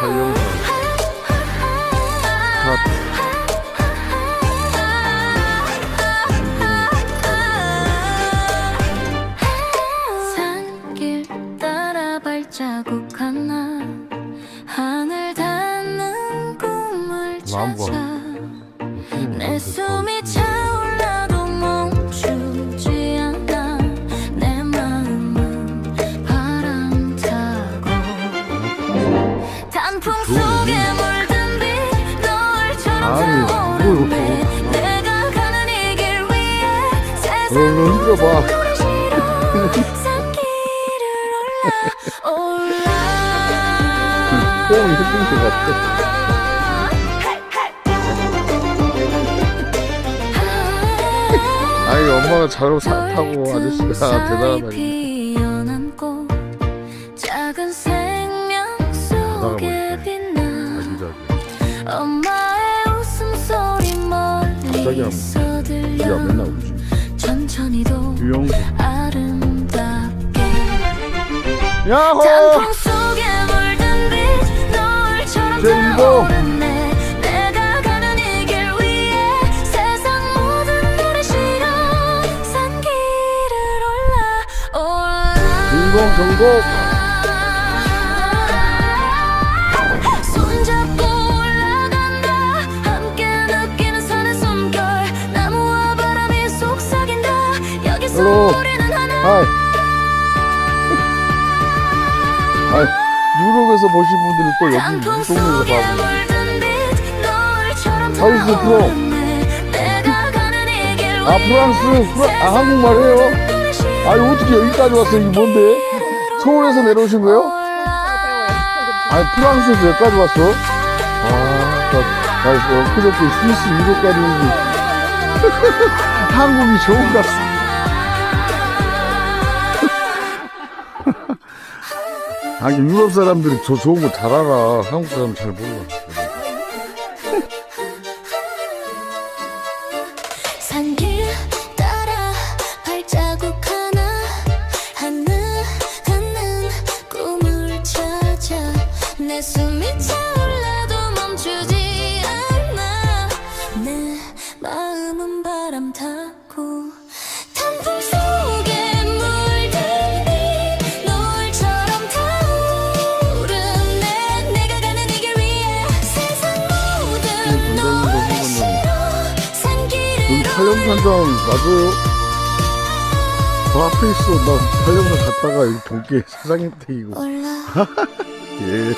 활용사 스타트 산길 따라 발자국 하나 하늘 닿는 꿈을. 찾아 내 숨이 차 아니, 타오르네 어이구. 내가 가는 이길 위에 세상 얼른 흔들어봐 뽕이 흔든 것 같아 아니 엄마가 잘 사- 타고 아저씨가 대단하다 작은 생명 속에. 빛나 웃음소리 갑자기 우리가 들려 맨날 유영수. 아름답게 야호! 제이보. 타오 하이. 아이 유럽에서 보신 분들은 또 여기 우리 동네에서 내가 가는 이길아 프랑스 프라, 아 한국말이에요 아니 어떻게 여기까지 왔어 이게 뭔데? 서울에서 내려오신 거예요? 아니 프랑스에서 여기까지 왔어? 아, 나, 나 그저께 스위스 유럽까지 오고 한국이 좋은 것 같아 아니 유럽 사람들이 저 좋은 거 잘 알아. 한국 사람 잘 몰라. 찾아 내 숨이 차 산길을 팔령산장 맞아요? 저 앞에 있어. 나 팔령산 갔다가 여기 볼게 사장님 댁이고. 예